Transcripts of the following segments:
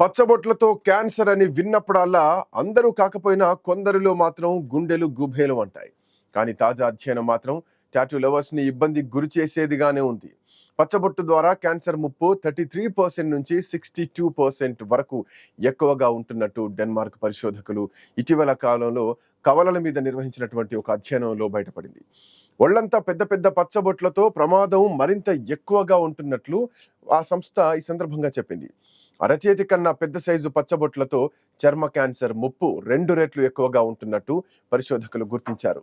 పచ్చబొట్లతో cancer అని విన్నప్పుడల్లా అందరూ కాకపోయినా కొందరిలో మాత్రం గుండెలు గుభేలు అంటాయి. కానీ తాజా అధ్యయనం మాత్రం టాటూ లవర్స్ని ఇబ్బంది గురి చేసేదిగానే ఉంది. పచ్చబొట్టు ద్వారా క్యాన్సర్ ముప్పు థర్టీ త్రీ పర్సెంట్ నుంచి సిక్స్టీ టూ పర్సెంట్ వరకు ఎక్కువగా ఉంటున్నట్టు డెన్మార్క్ పరిశోధకులు ఇటీవల కాలంలో కవలల మీద నిర్వహించినటువంటి ఒక అధ్యయనంలో బయటపడింది. ఒళ్ళంతా పెద్ద పెద్ద పచ్చబొట్లతో ప్రమాదం మరింత ఎక్కువగా ఉంటున్నట్లు ఆ సంస్థ ఈ సందర్భంగా చెప్పింది. అరచేతి కన్నా పెద్ద సైజు పచ్చబొట్లతో చర్మ క్యాన్సర్ ముప్పు రెండు రెట్లు ఎక్కువగా ఉంటున్నట్టు పరిశోధకులు గుర్తించారు.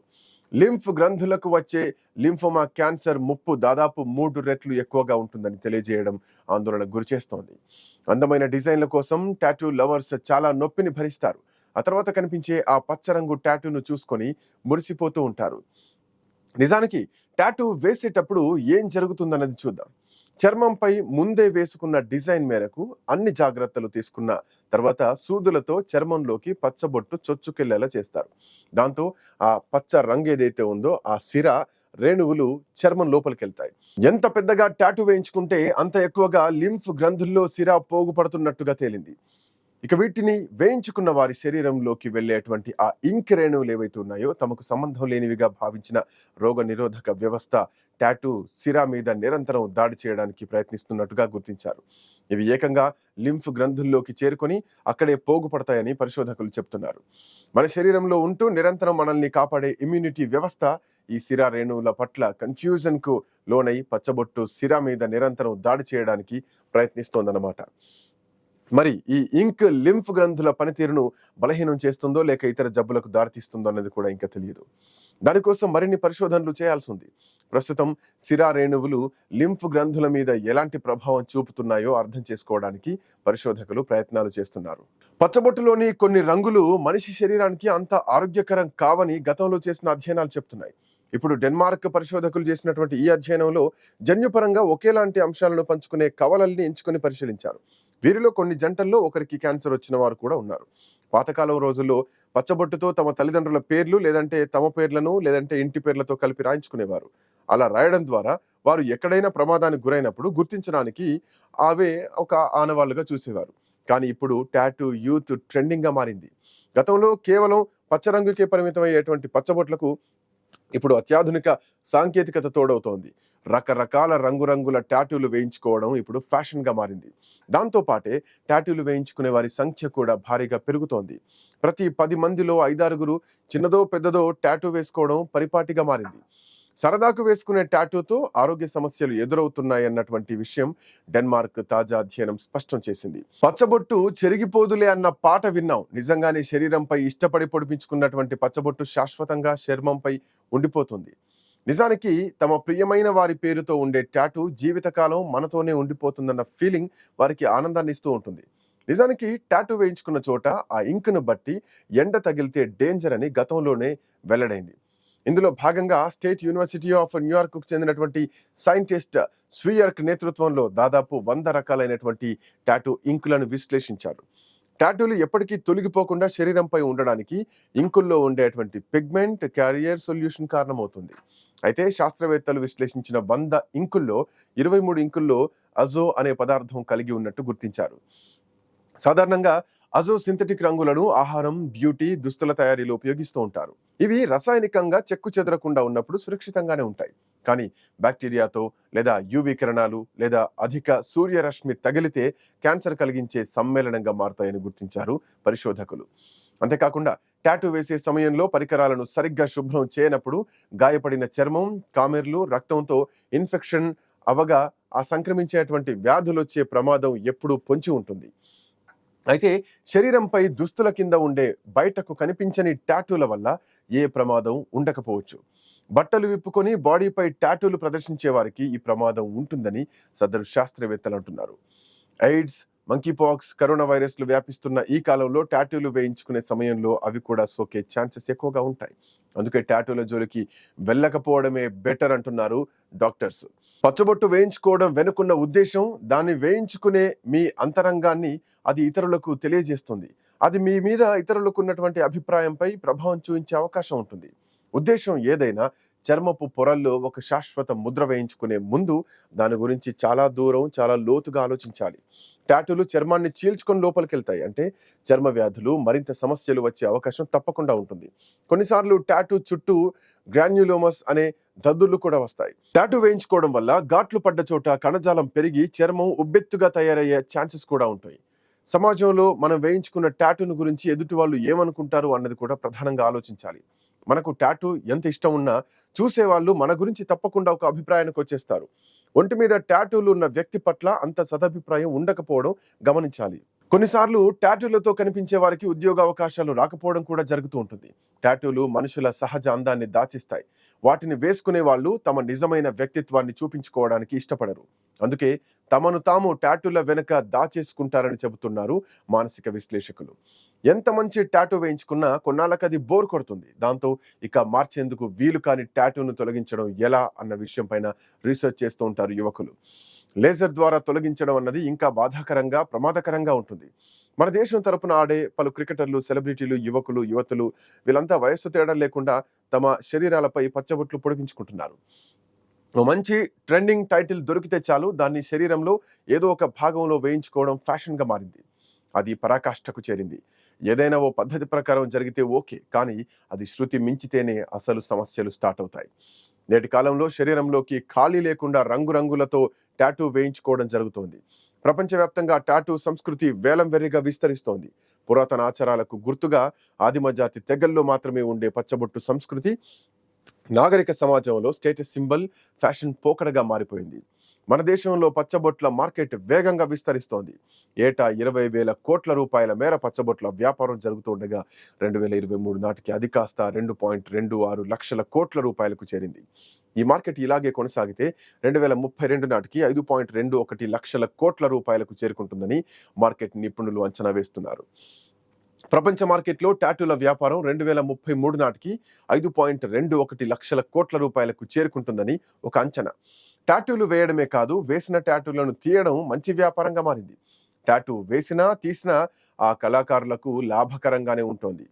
లింఫ్ గ్రంథులకు వచ్చే లింఫోమా క్యాన్సర్ ముప్పు దాదాపు మూడు రెట్లు ఎక్కువగా ఉంటుందని తెలియజేయడం ఆందోళన గురిచేస్తోంది అందమైన డిజైన్ల కోసం టాటూ లవర్స్ చాలా నొప్పిని భరిస్తారు. ఆ తర్వాత కనిపించే ఆ పచ్చరంగు టాటూను చూసుకొని మురిసిపోతూ ఉంటారు. నిజానికి టాటూ వేసేటప్పుడు ఏం జరుగుతుందన్నది చూద్దాం. చర్మంపై ముందే వేసుకున్న డిజైన్ మేరకు అన్ని జాగ్రత్తలు తీసుకున్న తర్వాత సూదులతో చర్మంలోకి పచ్చబొట్టు చొచ్చుకెళ్ళేలా చేస్తారు. దాంతో ఆ పచ్చ రంగు ఏదైతే ఉందో ఆ సిర రేణువులు చర్మం లోపలికి వెళ్తాయి ఎంత పెద్దగా టాటూ వేయించుకుంటే అంత ఎక్కువగా లింఫ్ గ్రంథుల్లో సిర పోగుపడుతున్నట్టుగా తేలింది. ఇక వీటిని వేయించుకున్న వారి శరీరంలోకి వెళ్ళేటువంటి ఆ ఇంక్ రేణువులు ఏవైతే ఉన్నాయో తమకు సంబంధం లేనివిగా భావించిన రోగ నిరోధక వ్యవస్థ టాటూ సిరా మీద నిరంతరం దాడి చేయడానికి ప్రయత్నిస్తున్నట్టుగా గుర్తించారు. ఇవి ఏకంగా లింఫ్ గ్రంథుల్లోకి చేరుకొని అక్కడే పోగుపడతాయని పరిశోధకులు చెప్తున్నారు. మన శరీరంలో ఉంటూ నిరంతరం మనల్ని కాపాడే ఇమ్యూనిటీ వ్యవస్థ ఈ సిరా రేణువుల పట్ల కన్ఫ్యూజన్కు లోనై పచ్చబొట్టు సిరా మీద నిరంతరం దాడి చేయడానికి ప్రయత్నిస్తోందన్నమాట. మరి ఈ ఇంక్ లింఫ్ గ్రంథుల పనితీరును బలహీనం చేస్తుందో లేక ఇతర జబ్బులకు దారితీస్తుందో అనేది కూడా ఇంకా తెలియదు. దానికోసం మరిన్ని పరిశోధనలు చేయాల్సి ఉంది. ప్రస్తుతం సిరా రేణువులు లింఫ్ గ్రంథుల మీద ఎలాంటి ప్రభావం చూపుతున్నాయో అర్థం చేసుకోవడానికి పరిశోధకులు ప్రయత్నాలు చేస్తున్నారు. పచ్చబొట్టులోని కొన్ని రంగులు మనిషి శరీరానికి అంత ఆరోగ్యకరం కావని గతంలో చేసిన అధ్యయనాలు చెప్తున్నాయి. ఇప్పుడు డెన్మార్క్ పరిశోధకులు చేసినటువంటి ఈ అధ్యయనంలో జన్యుపరంగా ఒకేలాంటి అంశాలను పంచుకునే కవలల్ని ఎంచుకొని పరిశీలించారు. వీరిలో కొన్ని జంటల్లో ఒకరికి క్యాన్సర్ వచ్చిన వారు కూడా ఉన్నారు. పాతకాలం రోజుల్లో పచ్చబొట్టుతో తమ తల్లిదండ్రుల పేర్లు లేదంటే తమ పేర్లను లేదంటే ఇంటి పేర్లతో కలిపి రాయించుకునేవారు. అలా రాయడం ద్వారా వారు ఎక్కడైనా ప్రమాదానికి గురైనప్పుడు గుర్తించడానికి అవే ఒక ఆనవాళ్ళుగా చూసేవారు. కానీ ఇప్పుడు టాటూ యూత్ ట్రెండింగ్గా మారింది. గతంలో కేవలం పచ్చరంగుకే పరిమితమయ్యేటువంటి పచ్చబొట్లకు ఇప్పుడు అత్యాధునిక సాంకేతికత తోడవుతోంది. రకరకాల రంగురంగుల టాటూలు వేయించుకోవడం ఇప్పుడు ఫ్యాషన్గా మారింది. దాంతో పాటే టాటూలు వేయించుకునే వారి సంఖ్య కూడా భారీగా పెరుగుతోంది. ప్రతి పది మందిలో ఐదారుగురు చిన్నదో పెద్దదో టాటూ వేసుకోవడం పరిపాటిగా మారింది. సరదాకు వేసుకునే టాటూతో ఆరోగ్య సమస్యలు ఎదురవుతున్నాయన్నటువంటి విషయం డెన్మార్క్ తాజా అధ్యయనం స్పష్టం చేసింది. పచ్చబొట్టు చెరిగిపోదులే అన్న పాట విన్నాం. నిజంగానే శరీరంపై ఇష్టపడి పొడిపించుకున్నటువంటి పచ్చబొట్టు శాశ్వతంగా చర్మంపై ఉండిపోతుంది. నిజానికి తమ ప్రియమైన వారి పేరుతో ఉండే ట్యాటు జీవితకాలం మనతోనే ఉండిపోతుందన్న ఫీలింగ్ వారికి ఆనందాన్ని ఇస్తూ ఉంటుంది. నిజానికి టాటూ వేయించుకున్న చోట ఆ ఇంక్ను బట్టి ఎండ తగిలితే డేంజర్ అని గతంలోనే వెల్లడైంది. ఇందులో భాగంగా స్టేట్ యూనివర్సిటీ ఆఫ్ న్యూయార్క్కు చెందినటువంటి సైంటిస్ట్ స్వీయర్క్ నేతృత్వంలో దాదాపు వంద రకాలైనటువంటి టాటూ ఇంకులను విశ్లేషించారు. టాటూలు ఎప్పటికీ తొలగిపోకుండా శరీరంపై ఉండడానికి ఇంకుల్లో ఉండేటువంటి పిగ్మెంట్ క్యారియర్ సొల్యూషన్ కారణమవుతుంది. అయితే శాస్త్రవేత్తలు విశ్లేషించిన వంద ఇంకుల్లో ఇరవై మూడు ఇంకుల్లో అజో అనే పదార్థం కలిగి ఉన్నట్టు గుర్తించారు. సాధారణంగా అజో సింథటిక్ రంగులను ఆహారం బ్యూటీ దుస్తుల తయారీలో ఉపయోగిస్తూ ఉంటారు. ఇవి రసాయనికంగా చెక్కు చెదరకుండా ఉన్నప్పుడు సురక్షితంగానే ఉంటాయి. కానీ బ్యాక్టీరియాతో లేదా యూవి కిరణాలు లేదా అధిక సూర్యరశ్మి తగిలితే క్యాన్సర్ కలిగించే సమ్మేళనంగా మారుతాయని గుర్తించారు పరిశోధకులు. అంతేకాకుండా టాటూ వేసే సమయంలో పరికరాలను సరిగ్గా శుభ్రం చేయనప్పుడు గాయపడిన చర్మం కామెర్లు రక్తంతో ఇన్ఫెక్షన్ అవగా ఆ సంక్రమించేటువంటి వ్యాధులు వచ్చే ప్రమాదం ఎప్పుడూ పొంచి ఉంటుంది. అయితే శరీరంపై దుస్తుల కింద ఉండే బయటకు కనిపించని టాటూల వల్ల ఏ ప్రమాదం ఉండకపోవచ్చు. బట్టలు విప్పుకొని బాడీపై టాటూలు ప్రదర్శించే వారికి ఈ ప్రమాదం ఉంటుందని సదరు శాస్త్రవేత్తలు అంటున్నారు. ఎయిడ్స్ మంకీపాక్స్ కరోనా వైరస్లు వ్యాపిస్తున్న ఈ కాలంలో టాటూలు వేయించుకునే సమయంలో అవి కూడా సోకే ఛాన్సెస్ ఎక్కువగా ఉంటాయి. అందుకే టాటూల జోలికి వెళ్ళకపోవడమే బెటర్ అంటున్నారు డాక్టర్స్. పచ్చబొట్టు వేయించుకోవడం వెనుకున్న ఉద్దేశం దాన్ని వేయించుకునే మీ అంతరంగాన్ని అది ఇతరులకు తెలియజేస్తుంది. అది మీ మీద ఇతరులకు ఉన్నటువంటి అభిప్రాయంపై ప్రభావం చూపించే అవకాశం ఉంటుంది. ఉద్దేశం ఏదైనా చర్మపు పొరల్లో ఒక శాశ్వత ముద్ర వేయించుకునే ముందు దాని గురించి చాలా దూరం చాలా లోతుగా ఆలోచించాలి. టాటూలు చర్మాన్ని చీల్చుకొని లోపలికి వెళ్తాయి అంటే చర్మ వ్యాధులు మరింత సమస్యలు వచ్చే అవకాశం తప్పకుండా ఉంటుంది. కొన్నిసార్లు టాటూ చుట్టూ గ్రాన్యులోమస్ అనే దద్దుర్లు కూడా వస్తాయి. టాటూ వేయించుకోవడం వల్ల ఘాట్లు పడ్డ చోట కణజాలం పెరిగి చర్మం ఉబ్బెత్తుగా తయారయ్యే ఛాన్సెస్ కూడా ఉంటాయి. సమాజంలో మనం వేయించుకున్న టాటూను గురించి ఎదుటి వాళ్ళు ఏమనుకుంటారు అన్నది కూడా ప్రధానంగా ఆలోచించాలి. మనకు టాటూ ఎంత ఇష్టం ఉన్నా చూసేవాళ్ళు మన గురించి తప్పకుండా ఒక అభిప్రాయానికి వచ్చేస్తారు. ఒంటి మీద టాటూలు ఉన్న వ్యక్తి పట్ల అంత సదభిప్రాయం ఉండకపోవడం గమనించాలి. కొన్నిసార్లు టాటూలతో కనిపించే వారికి ఉద్యోగ అవకాశాలు రాకపోవడం కూడా జరుగుతూ ఉంటుంది. టాటూలు మనుషుల సహజ అందాన్ని దాచిస్తాయి. వాటిని వేసుకునే వాళ్ళు తమ నిజమైన వ్యక్తిత్వాన్ని చూపించుకోవడానికి ఇష్టపడరు. అందుకే తమను తాము టాటూల వెనుక దాచేసుకుంటారని చెబుతున్నారు మానసిక విశ్లేషకులు. ఎంత మంచి టాటూ వేయించుకున్నా కొన్నాళ్ళకి అది బోర్ కొడుతుంది. దాంతో ఇక మార్చేందుకు వీలు కాని టాటూను తొలగించడం ఎలా అన్న విషయం పైన రీసెర్చ్ చేస్తూ ఉంటారు యువకులు. లేజర్ ద్వారా తొలగించడం అన్నది ఇంకా బాధాకరంగా ప్రమాదకరంగా ఉంటుంది. మన దేశం తరపున ఆడే పలు క్రికెటర్లు సెలబ్రిటీలు యువకులు యువతులు వీళ్ళంతా వయస్సు తేడా లేకుండా తమ శరీరాలపై పచ్చబొట్లు పొడిగించుకుంటున్నారు. మంచి ట్రెండింగ్ టైటిల్ దొరికితే చాలు దాన్ని శరీరంలో ఏదో ఒక భాగంలో వేయించుకోవడం ఫ్యాషన్గా మారింది. అది పరాకాష్ఠకు చేరింది. ఏదైనా ఓ పద్ధతి ప్రకారం జరిగితే ఓకే కానీ అది శృతి మించితేనే అసలు సమస్యలు స్టార్ట్ అవుతాయి. నేటి కాలంలో శరీరంలోకి ఖాళీ లేకుండా రంగురంగులతో టాటూ వేయించుకోవడం జరుగుతోంది. ప్రపంచవ్యాప్తంగా టాటూ సంస్కృతి వేలం వెర్రిగా విస్తరిస్తోంది. పురాతన ఆచారాలకు గుర్తుగా ఆదిమ జాతి తెగల్లో మాత్రమే ఉండే పచ్చబొట్టు సంస్కృతి నాగరిక సమాజంలో స్టేటస్ సింబల్ ఫ్యాషన్ పోకడగా మారిపోయింది. మన దేశంలో పచ్చబొట్ల మార్కెట్ వేగంగా విస్తరిస్తోంది. ఏటా ఇరవై వేల కోట్ల రూపాయల మేర పచ్చబొట్ల వ్యాపారం జరుగుతుండగా రెండు వేల ఇరవై మూడు నాటికి అది కాస్త రెండు పాయింట్ రెండు ఆరు లక్షల కోట్ల రూపాయలకు చేరింది. ఈ మార్కెట్ ఇలాగే కొనసాగితే రెండు వేల ముప్పై రెండు నాటికి ఐదు పాయింట్ రెండు ఒకటి లక్షల కోట్ల రూపాయలకు చేరుకుంటుందని మార్కెట్ నిపుణులు అంచనా వేస్తున్నారు. ప్రపంచ మార్కెట్లో టాటూల వ్యాపారం రెండు వేల ముప్పై మూడు నాటికి ఐదు పాయింట్ రెండు ఒకటి లక్షల కోట్ల రూపాయలకు చేరుకుంటుందని ఒక అంచనా. టాటూలు వేయడమే కాదు వేసిన టాటూలను తీయడం మంచి వ్యాపారంగా మారింది. టాటూ వేసినా తీసినా ఆ కళాకారులకు లాభకరంగానే ఉంటుంది.